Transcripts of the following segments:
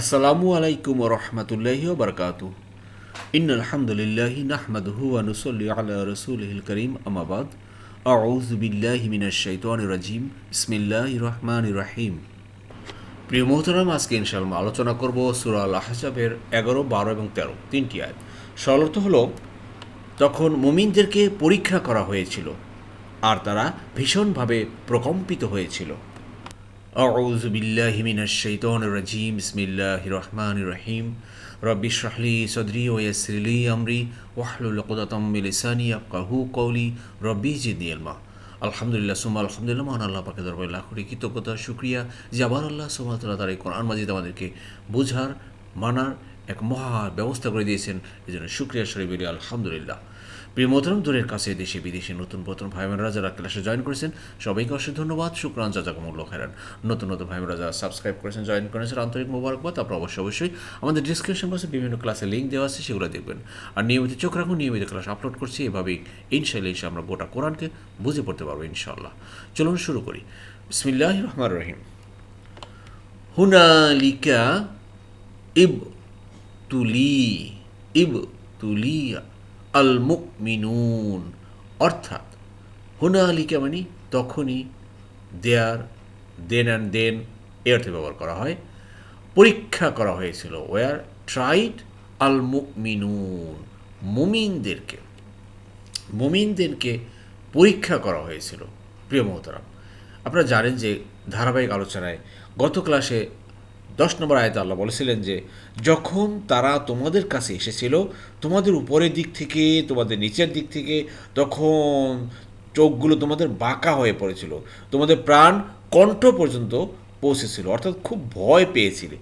আসসালামু আলাইকুম রহমতুল্লাহি বরকাত ইন আলহামদুলিল্লাহি নাহমাদহু ওয়া নুসাল্লি আলা রাসূলিহিল করিম আমাবাদ আউযু বিল্লাহি মিনাশ শাইতানির রাজিম বিসমিল্লাহির রহমানির রহিম প্রিয় মোহতারাম, আজকে ইনশাআল্লাহ আলোচনা করব সূরা আল এগারো, বারো এবং তেরো, তিনটি আয়াত। সরলত হলো তখন মুমিনদেরকে পরীক্ষা করা হয়েছিল আর তারা ভীষণভাবে প্রকম্পিত হয়েছিল أعوذ بالله من الشيطان الرجيم بسم الله الرحمن الرحيم رب اشرح لي صدري ويسر لي أمري واحلل عقدة من لساني يفقهوا قولي ربي زدني علما আলহামদুলিল্লাহ সুমা আলহামদুলিল্লাহ মহান আল্লাহ পাকে দরবারে লাখ কোটি কৃতজ্ঞতা শুক্রিয়া যে আবার আল্লাহ সুমাতলা তার এই কোরআন মাজিদ আমাদেরকে বোঝার মানার এক মহা ব্যবস্থা করে দিয়েছেন এই জন্য শুক্রিয়া শরীফ আলহামদুলিল্লাহ প্রিয় মোহতরম দূরের কাছে দেশে বিদেশে নতুন প্রথম ভাই বোনেরা যারা ক্লাসে জয়েন করেছেন, সবাইকে অসংখ্য ধন্যবাদ। শুক্রান জাজাকুমুল্ল খেরান নতুন নতুন ভাই বোনেরা যারা সাবস্ক্রাইব করেছেন জয়েন করেছেন, আন্তরিক মোবারকবাদ আপনারা অবশ্যই অবশ্যই আমাদের ডিসক্রিপশন বক্সে বিভিন্ন ক্লাসে লিঙ্ক দেওয়া আছে, সেগুলো দেখবেন। আর নিয়মিত চোখ রাখুন, নিয়মিত ক্লাস আপলোড করছি, এভাবেই ইনশাল্লাহ এসে আমরা গোটা কোরআনকে বুঝে পড়তে পারব ইনশাল্লাহ চলুন শুরু করি। বিসমিল্লাহ রহমান রহিম। হুনালিকা ইব তুলি ইব তুলিয়া আল মুকমিনুন অর্থাৎ, হুনালিকা মানে তখনই দেয়ার, দেন অ্যান্ড দেন এ অর্থে ব্যবহার করা হয়। পরীক্ষা করা হয়েছিল ওয়ার ট্রাইড আল মুকমিনুন মুমিনদেরকে। মুমিনদেরকে পরীক্ষা করা হয়েছিল। প্রিয় মহতারাম, আপনারা জানেন যে ধারাবাহিক আলোচনায় গত ক্লাসে দশ নম্বর আয়তে আল্লাহ বলেছিলেন যে, যখন তারা তোমাদের কাছে এসেছিল, তোমাদের উপরের দিক থেকে, তোমাদের নিচের দিক থেকে, তখন চোখগুলো তোমাদের বাঁকা হয়ে পড়েছিল। তোমাদের প্রাণ কণ্ঠ পর্যন্ত পৌঁছেছিল, অর্থাৎ খুব ভয় পেয়েছিলে।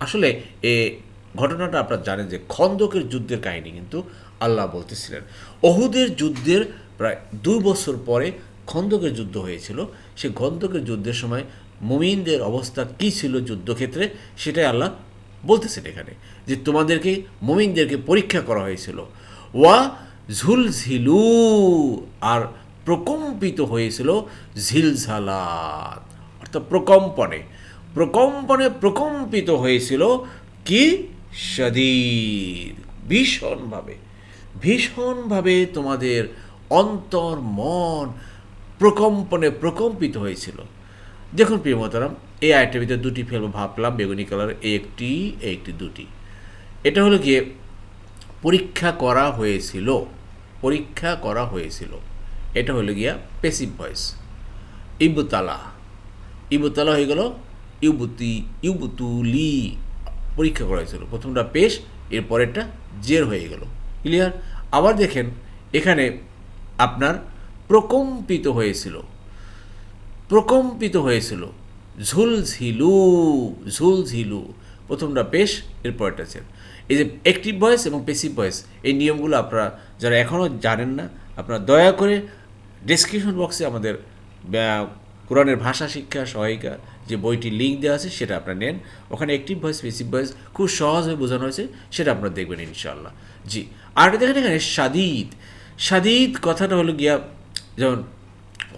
আসলে এ ঘটনাটা আপনারা জানেন যে, খন্দকের যুদ্ধের কাহিনী কিন্তু আল্লাহ বলতেছিলেন। অহুদের যুদ্ধের প্রায় দুই বছর পরে খন্দকের যুদ্ধ হয়েছিল। সে খন্দকের যুদ্ধের সময় মুমিনদের অবস্থা কী ছিল যুদ্ধক্ষেত্রে, সেটাই আল্লাহ বলতেছেন এখানে, যে তোমাদেরকে, মুমিনদেরকে পরীক্ষা করা হয়েছিল। ওয়া ঝুলঝিলু, আর প্রকম্পিত হয়েছিল ঝিলঝালাত, অর্থাৎ প্রকম্পনে। প্রকম্পনে প্রকম্পিত হয়েছিল কি? সদীর ভীষণভাবে। ভীষণভাবে তোমাদের অন্তর, মন প্রকম্পনে প্রকম্পিত হয়েছিল। দেখুন প্রিয় মতারাম এই আয়টার ভিতরে দুটি ফেলব ভাবলাম, বেগুনি কালার একটি একটি দুটি। এটা হলো গিয়ে পরীক্ষা করা হয়েছিল, পরীক্ষা করা হয়েছিল। এটা হলো গিয়া পেসিভ ভয়েস ইবুতালা। ইবুতালা হয়ে গেল ইউবুতি, ইউবুতুলি। পরীক্ষা করা হয়েছিল। প্রথমটা পেশ এর পরেরটা জের হয়ে গেল। ক্লিয়ার আবার দেখেন, এখানে আপনার প্রকম্পিত হয়েছিল। প্রকম্পিত হয়েছিল। ঝুলঝিলু ঝুলঝিলু প্রথমটা পেশ এর পরেরটা ছিল এই যে অ্যাক্টিভ ভয়েস এবং পেসিভ ভয়েস এই নিয়মগুলো আপনারা যারা এখনও জানেন না, আপনারা দয়া করে ডিসক্রিপশন বক্সে আমাদের কোরআনের ভাষা শিক্ষা সহায়িকা যে বইটি লিঙ্ক দেওয়া আছে সেটা আপনারা নেন। ওখানে অ্যাক্টিভ ভয়েস পেসিভ ভয়েস খুব সহজভাবে বোঝানো হয়েছে, সেটা আপনারা দেখবেন ইনশাল্লাহ জি, আর দেখেন এখানে সাদিদ। সাদিদ কথাটা হলো গিয়া, যেমন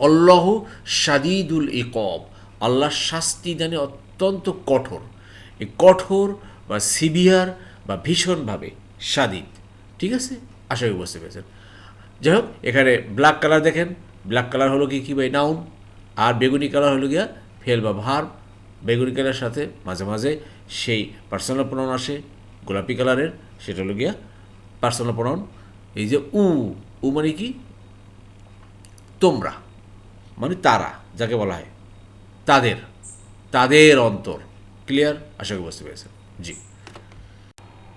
অল্লাহ সাদিদুল ইকব। আল্লাহ শাস্তি দানে অত্যন্ত কঠোর। এই কঠোর বা সিভিয়ার বা ভীষণভাবে সাদিদ ঠিক আছে? আশা করি বুঝতে পেরেছেন। যাই হোক, এখানে ব্ল্যাক কালার দেখেন। ব্ল্যাক কালার হলো কি, কী ভাই? নাউন আর বেগুনি কালার হলো গিয়া ফেল বা ভার। বেগুনি কালারের সাথে মাঝে মাঝে সেই পার্সোনাল প্রণন আসে, গোলাপি কালারের সেটা হলো গিয়া পার্সোনাল প্রণন এই যে উ উ মানে কি? তোমরা। মানে তারা, যাকে বলা হয়, তাদের তাদের অন্তর। ক্লিয়ার আশা করি বুঝতে পেরেছেন। জি।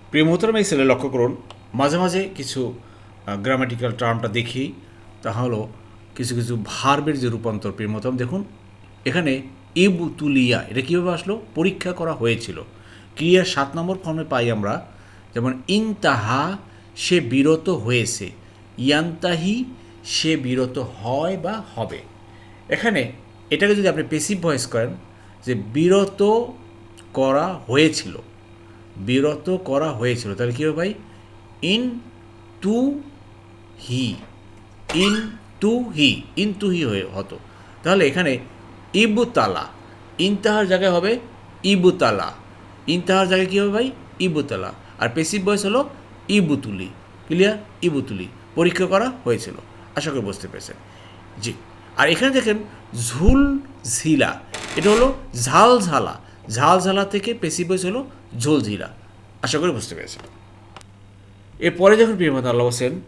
প্রিয় মোহতরম এই ছেলে লক্ষ্য করুন, মাঝে মাঝে কিছু গ্রামাটিক্যাল টার্মটা দেখি তা হলো কিছু কিছু ভার্বের যে রূপান্তর, প্রিয় মোহতরম দেখুন, এখানে ইবু তুলিয়া এটা কীভাবে আসলো? পরীক্ষা করা হয়েছিল। ক্রিয়ার সাত নম্বর ফর্মে পাই আমরা, যেমন, ইনতাহা, সে বিরত হয়েছে। ইয়ান্তাহি, সে বিরত হয় বা হবে। এখানে এটাকে যদি আপনি পেসিভ ভয়েস করেন, যে বিরত করা হয়েছিল, বিরত করা হয়েছিল, তাহলে কী হবে ভাই? ইন টু হি ইন টু হি ইন টু হি হয়ে হতো। তাহলে এখানে ইবুতালা, ইনতাহার জায়গায় হবে ইবুতালা। ইনতাহার জায়গায় কী হবে ভাই? ইবুতলা। আর পেসিভ বয়স হলো ইবুতুলি। ক্লিয়ার ইবুতুলি। পরীক্ষা করা হয়েছিল। আশা করি বুঝতে পেরেছেন। জি। আর এখানে দেখেন ঝুল ঝিলা এটা হলো ঝাল ঝালা ঝাল ঝালা থেকে পেসিভ বয়স হলো ঝোল ঝিলা আশা করি বুঝতে পেরেছেন। এরপরে যখন প্রিয়মাতা আল্লাহ হোসেন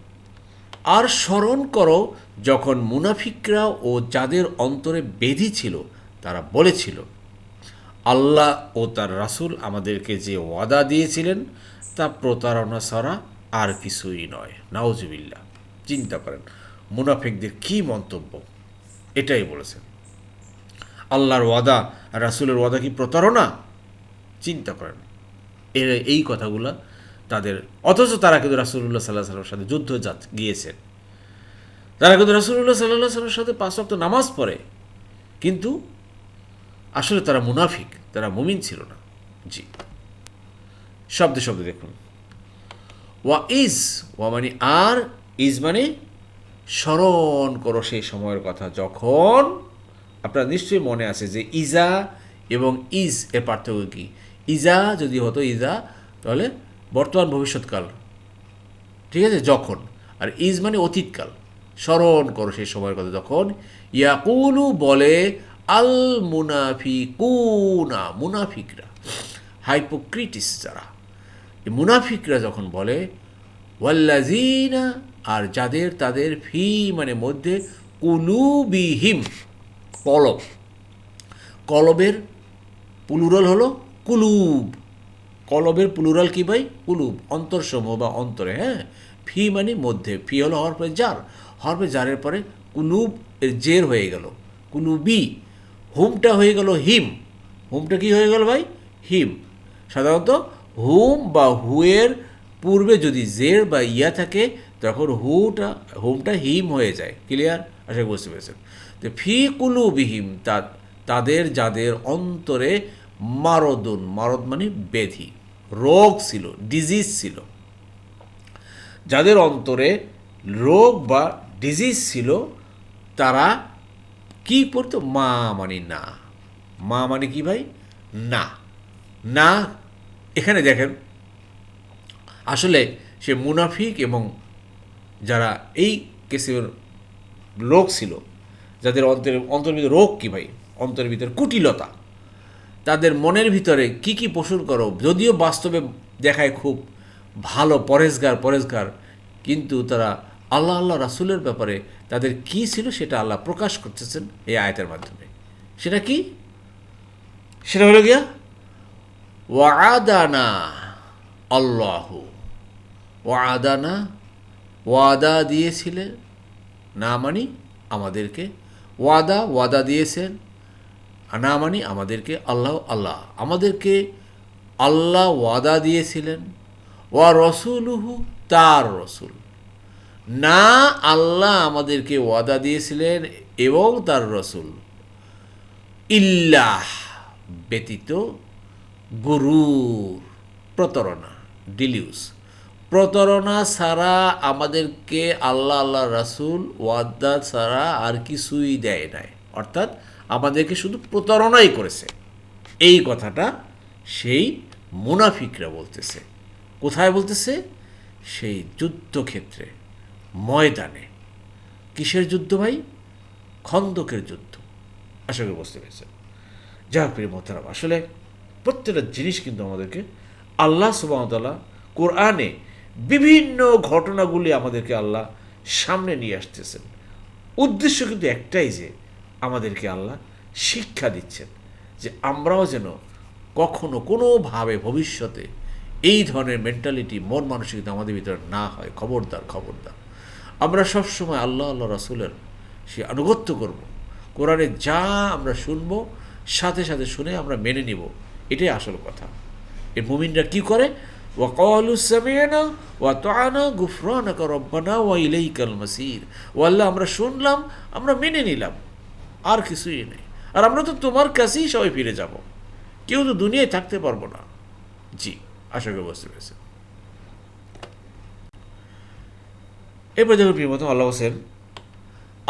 আর স্মরণ করো যখন মুনাফিকরা ও যাদের অন্তরে বেধি ছিল, তারা বলেছিল, আল্লাহ ও তার রাসূল আমাদেরকে যে ওয়াদা দিয়েছিলেন, তা প্রতারণা ছাড়া আর কিছুই নয়। নাওজুবিল্লা চিন্তা করেন, মুনাফিকদের কি মন্তব্য? এটাই বলেছেন। আল্লাহর ওয়াদা আর রাসূলের ওয়াদা কি প্রতারণা? চিন্তা করেন। এর এই কথাগুলা তাদের, অথচ তারা কিন্তু রাসুল্লাহ সাল্লাহ সাল্লামের সাথে যুদ্ধ যাত গিয়েছেন। তারা কিন্তু রাসুল্লাহ সাল্লাহ সাল্লামের সাথে পাঁচ ওয়াক্ত নামাজ পড়ে। কিন্তু আসলে তারা মুনাফিক, তারা মুমিন ছিল না। জি। শব্দে শব্দে দেখুন। ওয়া ইজ, ওয়া মানে আর, ইজ মানে স্মরণ করো সেই সময়ের কথা। যখন আপনার নিশ্চয়ই মনে আছে যে ইজা এবং ইজ এর পার্থক্য কী? ইজা যদি হতো, ইজা, তাহলে বর্তমান ভবিষ্যৎকাল। ঠিক আছে? যখন। আর ইজ মানে অতীতকাল। স্মরণ করো সেই সময়ের কথা। যখন ইয়াকুলু বলে, আল মুনাফি মুনাফিকুনা, মুনাফিকরা, হাইপোক্রিটিস যারা মুনাফিকরা যখন বলে ওয়াল্লাজিনা আর যাদের তাদের ফি মানে মধ্যে কুলুবিহিম, কলব। কলবের প্লুরাল হলো কুলুব। কলবের প্লুরাল কি ভাই? কুলুব, অন্তরসমূহ বা অন্তরে হ্যাঁ? ফি মানে মধ্যে, ফি হলো হরফে জার। হরফে জারের পরে কুলুব এর জের হয়ে গেল। কুলুবি, হুমটা হয়ে গেল হিম। হুমটা কি হয়ে গেল ভাই? হিম। সাধারণত হুম বা হুয়ের পূর্বে যদি জের বা ইয়া থাকে তখন হুটা, হুমটা হিম হয়ে যায়। ক্লিয়ার আশা বুঝতে পেরেছেন। তো ফি কুলুবিহিম, তা, তাদের, যাদের অন্তরে মারদুন, মারদ মানে ব্যাধি রোগ ছিল ডিজিজ ছিল। যাদের অন্তরে রোগ বা ডিজিজ ছিল, তারা কি করতো? মা মানে না। মা মানে কি ভাই? না। না, এখানে দেখেন, আসলে সে মুনাফিক এবং যারা এই কেসের লোক ছিল, যাদের অন্তরের অন্তরের ভিতরে রোগ কী ভাই? অন্তরের ভিতরে কুটিলতা। তাদের মনের ভিতরে কি কি পোষণ করো? যদিও বাস্তবে দেখায় খুব ভালো পরেজগার পরেজগার কিন্তু তারা আল্লাহ আল্লাহ রাসুলের ব্যাপারে তাদের কি ছিল সেটা আল্লাহ প্রকাশ করতেছেন এই আয়তের মাধ্যমে। সেটা কি? সেটা হলো গিয়া ওয়াদানা আল্লাহ ওয়াদানা ওয়াদা দিয়েছিলেন না মানি আমাদেরকে, ওয়াদা ওয়াদা দিয়েছেন না মানি আমাদেরকে আল্লাহ আল্লাহ। আমাদেরকে আল্লাহ ওয়াদা দিয়েছিলেন। ওয়া রসুলহু, তার রসুল। না আল্লাহ আমাদেরকে ওয়াদা দিয়েছিলেন এবং তার রসুল। ইল্লাহ, ব্যতীত গুরুর প্রতারণা, ডিলিউস। প্রতারণা ছাড়া আমাদেরকে আল্লাহ আল্লাহ রাসুল ওয়াদা ছাড়া আর কিছুই দেয় নাই। অর্থাৎ আমাদেরকে শুধু প্রতারণাই করেছে। এই কথাটা সেই মুনাফিকরা বলতেছে। কোথায় বলতেছে? সেই যুদ্ধক্ষেত্রে, ময়দানে। কিসের যুদ্ধ ভাই? খন্দকের যুদ্ধ। আশা করি বুঝতে পেরেছেন। যা প্রিয় মোহতারাম, আসলে প্রত্যেকটা জিনিস কিন্তু আমাদেরকে আল্লাহ সুবাহতাল্লাহ কোরআনে বিভিন্ন ঘটনাগুলি আমাদেরকে আল্লাহ সামনে নিয়ে আসতেছেন। উদ্দেশ্য কিন্তু একটাই যে আমাদেরকে আল্লাহ শিক্ষা দিচ্ছেন যে আমরাও যেন কখনো কোনোভাবে ভবিষ্যতে এই ধরনের মেন্টালিটি মন মানসিকতা আমাদের ভিতরে না হয়। খবরদার খবরদার। আমরা সবসময় আল্লাহ আল্লাহ রাসুলের সে আনুগত্য করব। কোরআনে যা আমরা শুনব, সাথে সাথে শুনে আমরা মেনে নিব। এটাই আসল কথা। এই মুমিনরা কি করে? ওয়াকালু সামিয়ানা ওয়া তাআনা গুফরানাকা রব্বানা ওয়া ইলাইকাল মাসির ও আল্লাহ আমরা শুনলাম, আমরা মেনে নিলাম, আর কিছুই নেই। আর আমরা তো তোমার কাছেই সবাই ফিরে যাব। কেউ তো দুনিয়ায় থাকতে পারব না। জি, আশা করি বুঝতে পেরেছে এরপর দেখুন প্রিয় মতো আল্লাহ হোসেন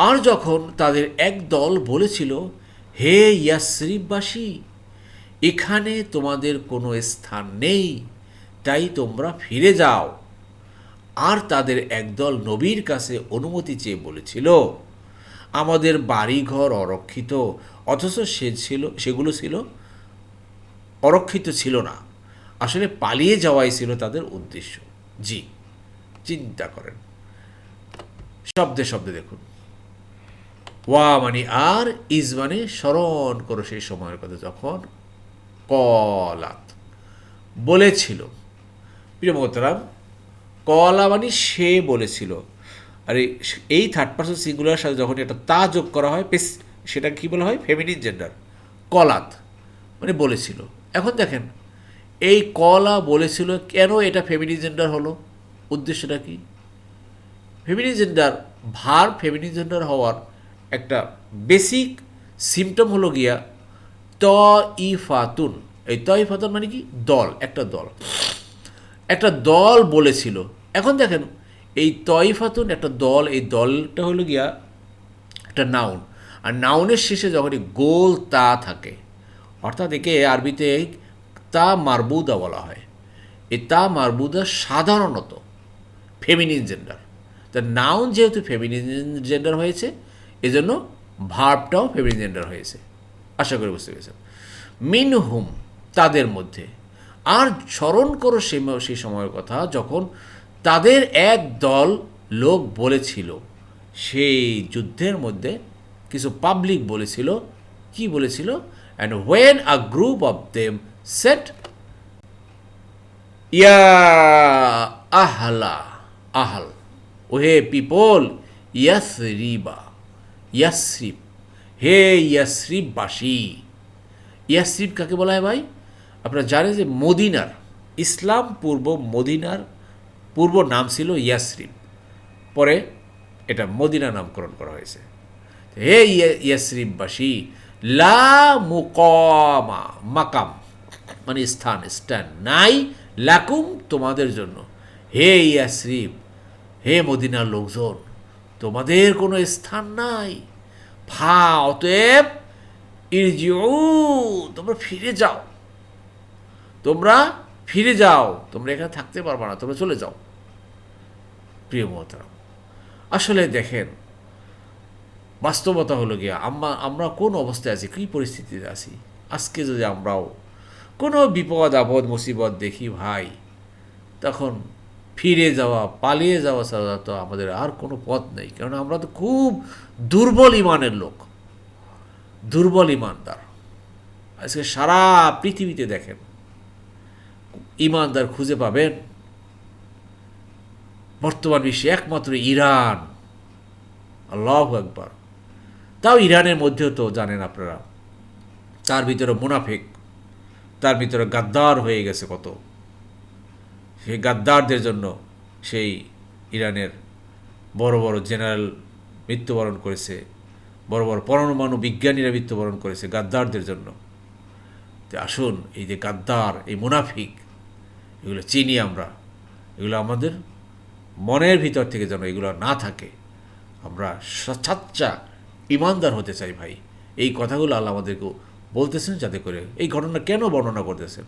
আর যখন তাদের এক দল বলেছিল, হে ইয়াসরিফবাসী এখানে তোমাদের কোনো স্থান নেই তাই তোমরা ফিরে যাও। আর তাদের একদল নবীর কাছে অনুমতি চেয়ে বলেছিল, আমাদের বাড়িঘর অরক্ষিত, অথচ সে ছিল, সেগুলো ছিল, অরক্ষিত ছিল না। আসলে পালিয়ে যাওয়াই ছিল তাদের উদ্দেশ্য। জি, চিন্তা করেন। শব্দে শব্দে দেখুন। ওয়া মানে আর, ইজ মানে স্মরণ করো সেই সময়ের কথা যখন কলাত বলেছিল। প্রিয় মোহতারাম কলা মানে সে বলেছিল। আর, এই- থার্ড পার্সন সিঙ্গুলার সাথে যখন একটা তা যোগ করা হয়, বেশ, সেটা কী বলা হয়? ফেমিনিন জেন্ডার কলাত মানে বলেছিল। এখন দেখেন, এই কলা বলেছিল কেন এটা ফেমিনিন জেন্ডার হলো? উদ্দেশ্যটা কি? ফেমিনিন জেন্ডার ভার ফেমিনিন জেন্ডার হওয়ার একটা বেসিক সিমটম হলো গিয়া ত ইফাতুন এই ত ই ফাতুন মানে কি? দল, একটা দল। একটা দল বলেছিল। এখন দেখেন, এই তয়ফাতুন একটা দল, এই দলটা হলো গিয়া একটা নাউন আর নাউনের শেষে যখনই গোল তা থাকে, অর্থাৎ একে আরবিতে তা মারবুদা বলা হয়। এই তা মারবুদা সাধারণত ফেমিনিন জেন্ডার তা নাউন যেহেতু ফেমিনিন জেন্ডার হয়েছে, এজন্য ভার্বটাও ফেমিনিন জেন্ডার হয়েছে। আশা করি বুঝতে পেরেছেন। মিনহুম তাদের মধ্যে আর স্মরণ করো সে সেই সময়ের কথা, যখন তাদের এক দল লোক বলেছিল, সেই যুদ্ধের মধ্যে কিছু পাবলিক বলেছিল, কি বলেছিল? And when a group of them said ইয়া আহলা আহল ওহে পিপল ইয়াস ইয়াসরিবা ইয়াসরিব হে ইয়াসরিববাসী ইয়াসরিব কাকে বলা হয় ভাই? আপনারা জানেন যে মদিনার, ইসলাম পূর্ব মদিনার পূর্ব নাম ছিল ইয়াসরিব পরে এটা মদিনা নামকরণ করা হয়েছে। হে ইয়া- ইয়াসরিববাসী লা মুকামা, মাকাম মানে স্থান, স্ট্যান্ড নাই লাকুম তোমাদের জন্য। হে ইয়াসরিব হে মদিনার লোকজন, তোমাদের কোনো স্থান নাই। ফা অতএব ইরজিউ, তোমরা ফিরে যাও। তোমরা ফিরে যাও। তোমরা এখানে থাকতে পারবে না, তোমরা চলে যাও। প্রিয় মহতারাম, আসলে দেখেন, বাস্তবতা হলো গিয়া আমরা আমরা কোন অবস্থায় আছি, কী পরিস্থিতিতে আছি? আজকে যদি আমরাও কোনো বিপদ, আপদ, মুসিবত দেখি ভাই, তখন ফিরে যাওয়া, পালিয়ে যাওয়া ছাড়া তো আমাদের আর কোনো পথ নেই। কারণ আমরা তো খুব দুর্বল ইমানের লোক, দুর্বল ইমানদার। আজকে সারা পৃথিবীতে দেখেন ইমানদার খুঁজে পাবেন। বর্তমান বিশ্বে একমাত্র ইরান। আল্লাহ একবার তাও ইরানের মধ্যেও তো জানেন আপনারা, তার ভিতরে মুনাফেক, তার ভিতরে গাদ্দার হয়ে গেছে কত। সেই গাদ্দারদের জন্য সেই ইরানের বড় বড় জেনারেল মৃত্যুবরণ করেছে, বড় বড় পরমাণু বিজ্ঞানীরা মৃত্যুবরণ করেছে গাদ্দারদের জন্য। আসুন, এই যে গাদ্দার, এই মুনাফিক এগুলো চিনি আমরা। এগুলো আমাদের মনের ভিতর থেকে যেন এগুলো না থাকে। আমরা সাচ্চা ইমানদার হতে চাই ভাই। এই কথাগুলো আল্লাহ আমাদেরকে বলতেছেন যাতে করে এই ঘটনা কেন বর্ণনা করতেছেন।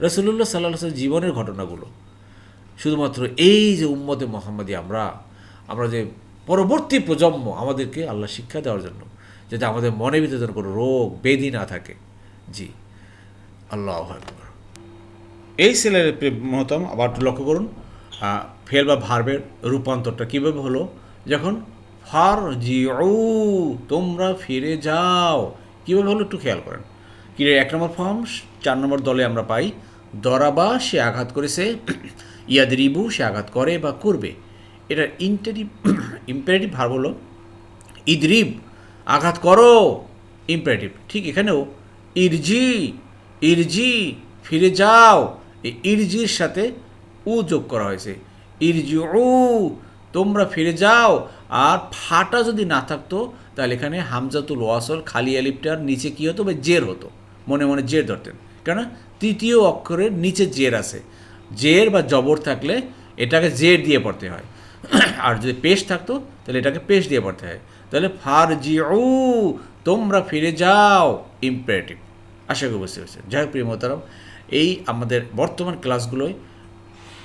রসুল্লাহ সাল্লাহ জীবনের ঘটনাগুলো। শুধুমাত্র এই যে উম্মতে মোহাম্মদী আমরা আমরা যে পরবর্তী প্রজন্ম আমাদেরকে আল্লাহ শিক্ষা দেওয়ার জন্য, যাতে আমাদের মনের ভিতরে যেন কোনো রোগ, বেদি না থাকে। জি, আল্লাহ আকবর। এই সেলের মহতম আবার লক্ষ্য করুন ফেল বা ভার্বের রূপান্তরটা কীভাবে হলো? যখন ফার জিউ তোমরা ফিরে যাও। কীভাবে হলো একটু খেয়াল করেন। কি এক নম্বর ফর্ম, চার নম্বর দলে আমরা পাই, দরাবা সে আঘাত করেছে, ইয়াদরিবু সে আঘাত করে বা করবে। এটা ইন্টারিভ ইম্পারেটিভ ভার্ব হলো, ইদরিব, আঘাত করো। ইম্পারেটিভ ঠিক এখানেও, ইরজি ইরজি, ফিরে যাও। ইরজির সাথে উ যোগ করা হয়েছে। ইরজি উ তোমরা ফিরে যাও। আর ফাটা যদি না থাকতো, তাহলে এখানে হামজাতুল ওয়াসল খালি আলিপটার নিচে কী হতো? বা জের হতো। মনে মনে জের ধরতেন। কেন তৃতীয় অক্ষরের নিচে জের আছে। জের বা জবর থাকলে এটাকে জের দিয়ে পড়তে হয়। আর যদি পেশ থাকতো, তাহলে এটাকে পেশ দিয়ে পড়তে হয়। তাহলে ফার জি তোমরা ফিরে যাও। ইম্পারেটিভ। আশা করি বুঝতে পেরেছেন। যাই হোক, প্রিয় মোহতারাম এই আমাদের বর্তমান ক্লাসগুলোয়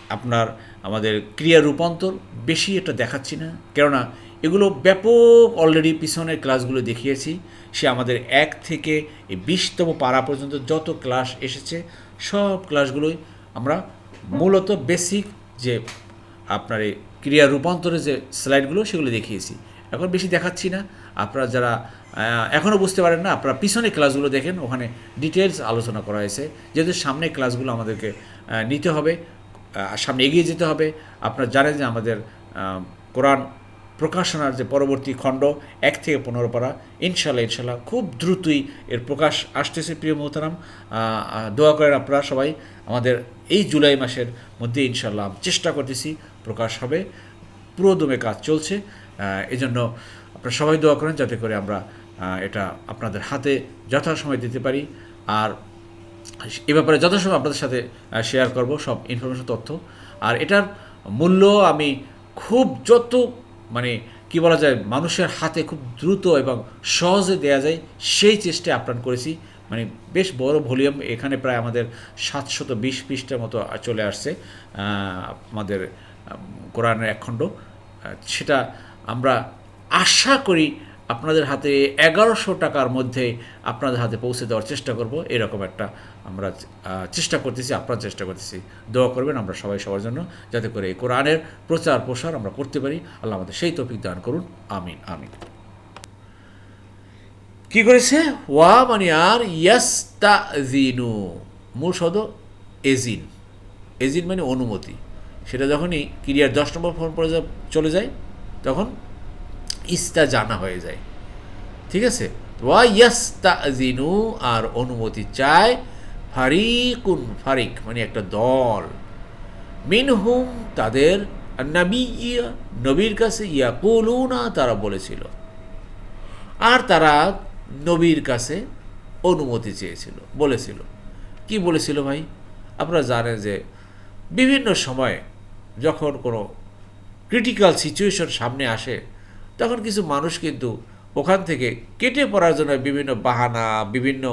আপনার আমাদের ক্রিয়া রূপান্তর বেশি এটা দেখাচ্ছি না। কেননা এগুলো ব্যাপক অলরেডি পিছনের ক্লাসগুলো দেখিয়েছি। সে আমাদের এক থেকে এই বিশতম পাড়া পর্যন্ত যত ক্লাস এসেছে, সব ক্লাসগুলোই আমরা মূলত বেসিক যে আপনার এই ক্রিয়া রূপান্তরের যে স্লাইডগুলো সেগুলো দেখিয়েছি। এখন বেশি দেখাচ্ছি না। আপনারা যারা এখনও বুঝতে পারেন না, আপনারা পিছনে ক্লাসগুলো দেখেন, ওখানে ডিটেলস আলোচনা করা হয়েছে, যেহেতু সামনে ক্লাসগুলো আমাদেরকে নিতে হবে সামনে এগিয়ে যেতে হবে, আপনারা জানেন যে আমাদের কোরআন প্রকাশনার যে পরবর্তী খণ্ড, এক থেকে পনেরো পারা ইনশাল্লাহ ইনশাল্লাহ খুব দ্রুতই এর প্রকাশ আসতেছে, প্রিয় মোহতারাম। দোয়া করেন আপনারা সবাই, আমাদের এই জুলাই মাসের মধ্যে ইনশাল্লাহ চেষ্টা করতেছি, প্রকাশ হবে পুরো দমে কাজ চলছে এজন্য আপনারা সবাই দোয়া করেন, যাতে করে আমরা এটা আপনাদের হাতে যথাসময় দিতে পারি। আর এ ব্যাপারে যথাসময় আপনাদের সাথে শেয়ার করব সব ইনফরমেশন তথ্য। আর এটার মূল্য আমি খুব যত মানে কি বলা যায়, মানুষের হাতে খুব দ্রুত এবং সহজে দেয়া যায়, সেই চেষ্টায় আপ্রাণ করেছি। মানে বেশ বড় ভলিউম, এখানে প্রায় আমাদের সাতশত বিশ পৃষ্ঠার মতো চলে আসছে আমাদের কোরআনের এক খণ্ড সেটা আমরা আশা করি আপনাদের হাতে এগারোশো টাকার মধ্যে আপনাদের হাতে পৌঁছে দেওয়ার চেষ্টা করব। এরকম একটা আমরা চেষ্টা করতেছি আপনারা চেষ্টা করতেছি। দোয়া করবেন আমরা সবাই সবার জন্য যাতে করে এই কোরআনের প্রচার প্রসার আমরা করতে পারি। আল্লাহ আমাদের সেই তৌফিক দান করুন। আমিন আমিন। কি করেছে? ওয়া মানে আর ইয়াস্তা জিনু মূল শব্দ এজিন। এজিন মানে অনুমতি। সেটা যখনই ক্রিয়ার দশ নম্বর ফর্ম চলে যায়, তখন ইস্তা জানা হয়ে যায়। ঠিক আছে? ওয়া ইয়াস্তা জিনু আর অনুমতি চায় ফারিকুন, ফারিক মানে একটা দল। মিনহুম, তাদের নবী ইয়া নবীর কাছে ইয়া ইয়াকুলুনা, তারা বলেছিল। আর তারা নবীর কাছে অনুমতি চেয়েছিল, বলেছিল। কি বলেছিল ভাই? আপনারা জানেন যে বিভিন্ন সময়ে যখন কোনো ক্রিটিক্যাল সিচুয়েশন সামনে আসে তখন কিছু মানুষ কিন্তু ওখান থেকে কেটে পড়ার জন্য বিভিন্ন বাহানা, বিভিন্ন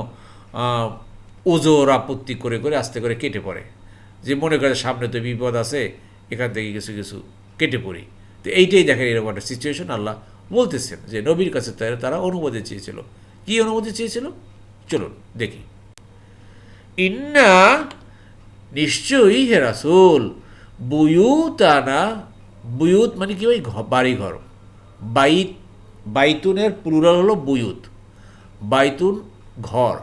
ওজোর আপত্তি করে করে আস্তে করে কেটে পড়ে। যে মনে করে সামনে তো বিপদ আছে, এখান থেকে কিছু কিছু কেটে পড়ি। তো এইটাই দেখেন এরকম একটা সিচুয়েশন আল্লাহ বলতেছেন যে নবীর কাছে তারা অনুমতি চেয়েছিল। কি অনুমতি চেয়েছিল? চলুন দেখি। ইন্না নিশ্চয়ই হে রাসুল, বুয়ুতানা, বুয়ুত মানে কি ওই বাড়িঘর। বাইত, বাইতুনের প্লুরাল হলো বুয়ুত। বাইতুন, ঘর।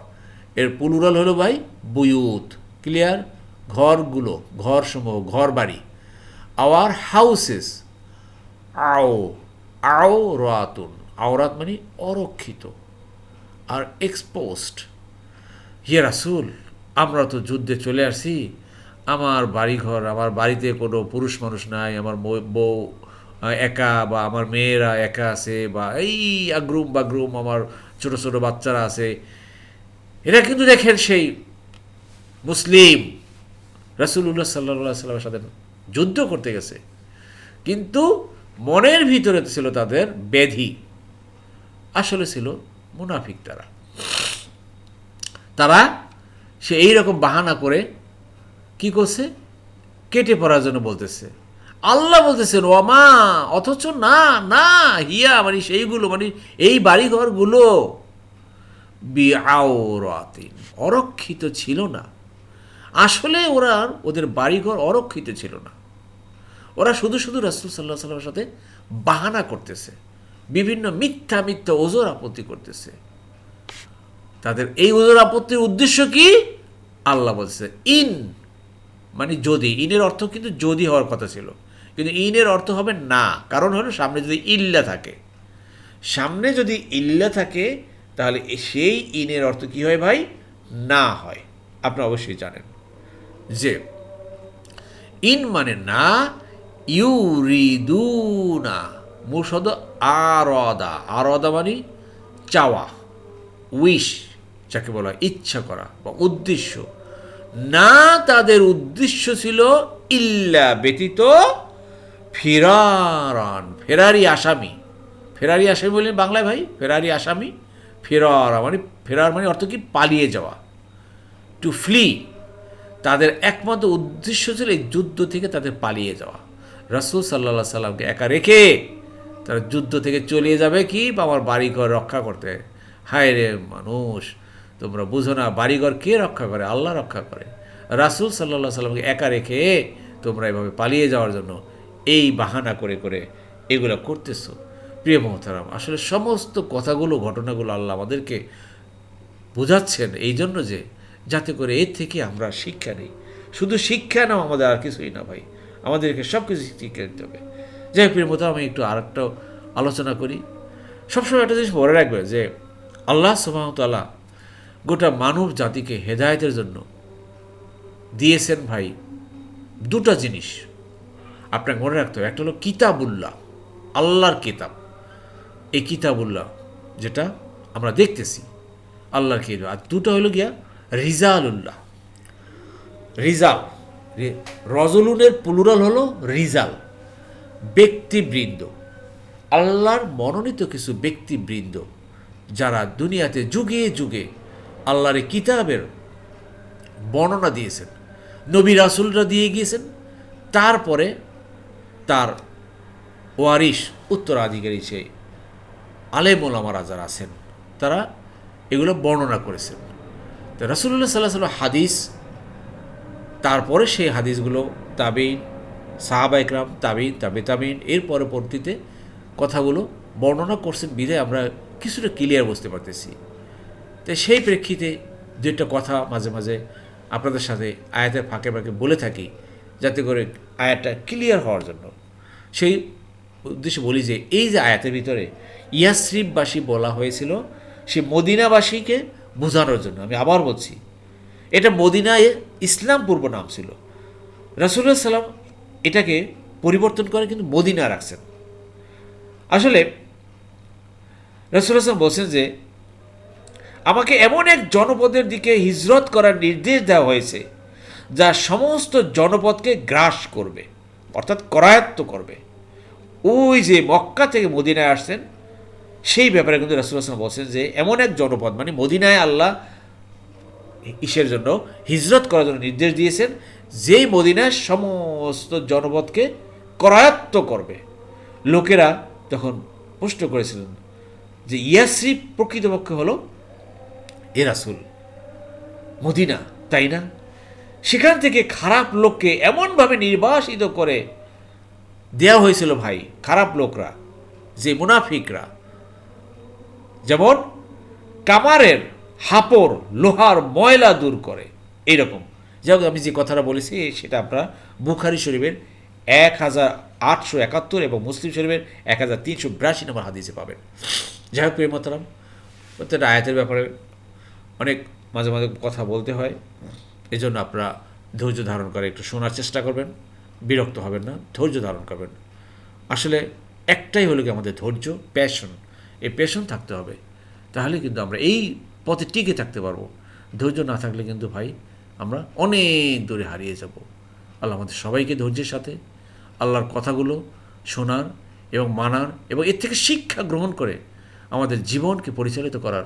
এর প্লুরাল হলো ভাই বুয়ুত। ক্লিয়ার ঘরগুলো ঘর সমূহ ঘর বাড়ি আওয়ার হাউসেস আও আও রাতুন। আওরাত মানে অরক্ষিত আর এক্সপোজড হিয়া রাসুল, আমরা তো যুদ্ধে চলে আসছি। আমার বাড়িঘর, আমার বাড়িতে কোনো পুরুষ মানুষ নাই, আমার বউ- একা বা আমার মেয়েরা একা আছে বা এই আগ্রুম বাগ্রুম আমার ছোট ছোট বাচ্চারা আছে। এরা কিন্তু দেখেন সেই মুসলিম রাসুল্লাহ সাল্লা সাল্লামের সাথে যুদ্ধ করতে গেছে। কিন্তু মনের ভিতরে ছিল তাদের ব্যাধি আসলে ছিল মুনাফিক তারা। তারা সে এই রকম বাহানা করে কি করছে? কেটে পড়ার জন্য বলতেছে। আল্লাহ বলতেছেন ওমা অথচ না না, হিয়া মানে সেইগুলো মানে এই বাড়িঘরগুলো বিআরাতিন অরক্ষিত ছিল না। আসলে ওরা ওদের বাড়িঘর অরক্ষিত ছিল না। ওরা শুধু শুধু রাসুল সাল্লাহ সাল্লামের সাথে বাহানা করতেছে, বিভিন্ন মিথ্যা মিথ্যা ওজোর আপত্তি করতেছে। তাদের এই ওজোর আপত্তির উদ্দেশ্য কি? আল্লাহ বলছে ইন মানে যদি, ইনের অর্থ কিন্তু যদি হওয়ার কথা ছিল। কিন্তু ইনের অর্থ হবে না। কারণ হলো সামনে যদি ইল্লা থাকে। সামনে যদি ইল্লা থাকে, তাহলে সেই ইনের অর্থ কি হয় ভাই? না হয়। আপনি অবশ্যই জানেন। যে ইন মানে না, ইউরিদুনা শব্দ আরদা। আরদা মানে চাওয়া, উইশ, যাকে বলা ইচ্ছা করা বা উদ্দেশ্য। না তাদের উদ্দেশ্য ছিল ইল্লা ব্যতীত ফিরারান, ফেরারি আসামি। ফেরারি আসামি বললেন বাংলায় ভাই, ফেরারি আসামি, ফেরারা মানে ফেরার মানে অর্থ কি পালিয়ে যাওয়া। টু ফ্লি তাদের একমাত্র উদ্দেশ্য ছিল এই যুদ্ধ থেকে তাদের পালিয়ে যাওয়া। রাসুল সাল্লাহ সাল্লামকে একা রেখে তারা যুদ্ধ থেকে চলে যাবে কি? বা আমার বাড়িঘর রক্ষা করতে। হায় রে মানুষ, তোমরা বুঝো না বাড়িঘর কে রক্ষা করে? আল্লাহ রক্ষা করে। রাসুল সাল্লাহ সাল্লামকে একা রেখে তোমরা এভাবে পালিয়ে যাওয়ার জন্য এই বাহানা করে করে এগুলো করতেছো। প্রিয় মহতারাম, আসলে সমস্ত কথাগুলো, ঘটনাগুলো আল্লাহ আমাদেরকে বোঝাচ্ছেন এই জন্য যে যাতে করে এর থেকে আমরা শিক্ষা নিই। শুধু শিক্ষা নাও আমাদের আর কিছুই না ভাই, আমাদেরকে সব কিছু শিক্ষা দিতে হবে। যাই প্রিয় মতো আমি একটু আর একটা আলোচনা করি। সবসময় একটা জিনিস মনে রাখবে যে আল্লাহ সুবাহতাল্লাহ গোটা মানব জাতিকে হেদায়েতের জন্য দিয়েছেন ভাই দুটো জিনিস। আপনাকে মনে রাখতে হবে, একটা হলো কিতাবুল্লাহ, আল্লাহর কিতাব। এই কিতাবুল্লাহ যেটা আমরা দেখতেছি, আল্লাহর কিতাব। আর দুটো হলো গিয়া রিজালুল্লাহ। রিজাল রজলুনের প্লুরাল হলো রিজাল, ব্যক্তিবৃন্দ। আল্লাহর মনোনীত কিছু ব্যক্তিবৃন্দ যারা দুনিয়াতে যুগে যুগে আল্লাহর কিতাবের বর্ণনা দিয়েছেন, নবী রাসুলরা দিয়ে গিয়েছেন, তারপরে তার ওয়ারিশ উত্তরাধিকারী সেই আলেমোলামারা যারা আছেন, তারা এগুলো বর্ণনা করেছেন। তো রাসুল্লাহ সাল্লাহ সাল্লাম হাদিস, তারপরে সেই হাদিসগুলো তাবিন সাহাবা ইকরাম তাবিন তাবে তাবিন এর পরবর্তীতে কথাগুলো বর্ণনা করছেন বিধায় আমরা কিছুটা ক্লিয়ার বুঝতে পারতেছি। তো সেই প্রেক্ষিতে দু একটা কথা মাঝে মাঝে আপনাদের সাথে আয়াতের ফাঁকে ফাঁকে বলে থাকি। যাতে করে আয়াতটা ক্লিয়ার হওয়ার জন্য। সেই উদ্দেশ্যে বলি যে, এই যে আয়াতের ভিতরে ইয়াসরিফবাসী বলা হয়েছিল, সে মদিনাবাসীকে বোঝানোর জন্য। আমি আবার বলছি, এটা মদিনায় ইসলাম পূর্ব নাম ছিল। রাসুল্লাহ সাল্লাম এটাকে পরিবর্তন করে কিন্তু মদিনা রাখছেন। আসলে রাসুল্লাহ বলছেন যে, আমাকে এমন এক জনপদের দিকে হিজরত করার নির্দেশ দেওয়া হয়েছে যা সমস্ত জনপদকে গ্রাস করবে, অর্থাৎ করায়ত্ত করবে। ওই যে মক্কা থেকে মদিনায় আসছেন, সেই ব্যাপারে কিন্তু রাসুল্লাহ বলছেন যে, এমন এক জনপদ মানে মদিনায় আল্লাহ ইসের জন্য হিজরত করার জন্য নির্দেশ দিয়েছেন, যেই মদিনায় সমস্ত জনপদকে করায়ত্ত করবে। লোকেরা তখন প্রশ্ন করেছিলেন যে ইয়াশ্রী প্রকৃতপক্ষে হলো এ রাসুল, মদিনা, তাই না? সেখান থেকে খারাপ লোককে এমনভাবে নির্বাসিত করে দেয়া হয়েছিল ভাই, খারাপ লোকরা, যে মুনাফিকরা। যেমন কামারের হাপড় লোহার ময়লা দূর করে এইরকম যাই আমি যে কথাটা বলেছি, সেটা আপনারা বুখারি শরীফের এক হাজার আটশো একাত্তর এবং মুসলিম শরীফের এক হাজার তিনশো বিরাশি নম্বর হাদিসে পাবেন। যাই হোক প্রেমতারাম প্রত্যেকটা আয়াতের ব্যাপারে অনেক মাঝে মাঝে কথা বলতে হয়। এই জন্য আপনারা ধৈর্য ধারণ করে একটু শোনার চেষ্টা করবেন, বিরক্ত হবেন না, ধৈর্য ধারণ করবেন। আসলে একটাই হলো কি আমাদের ধৈর্য প্যাশন এই প্যাশন থাকতে হবে। তাহলে কিন্তু আমরা এই পথে টিকে থাকতে পারব। ধৈর্য না থাকলে কিন্তু ভাই আমরা অনেক দূরে হারিয়ে যাব। আল্লাহ আমাদের সবাইকে ধৈর্যের সাথে, আল্লাহর কথাগুলো শোনার এবং মানার এবং এর থেকে শিক্ষা গ্রহণ করে আমাদের জীবনকে পরিচালিত করার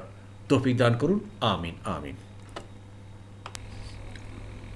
তৌফিক দান করুন। আমিন আমিন।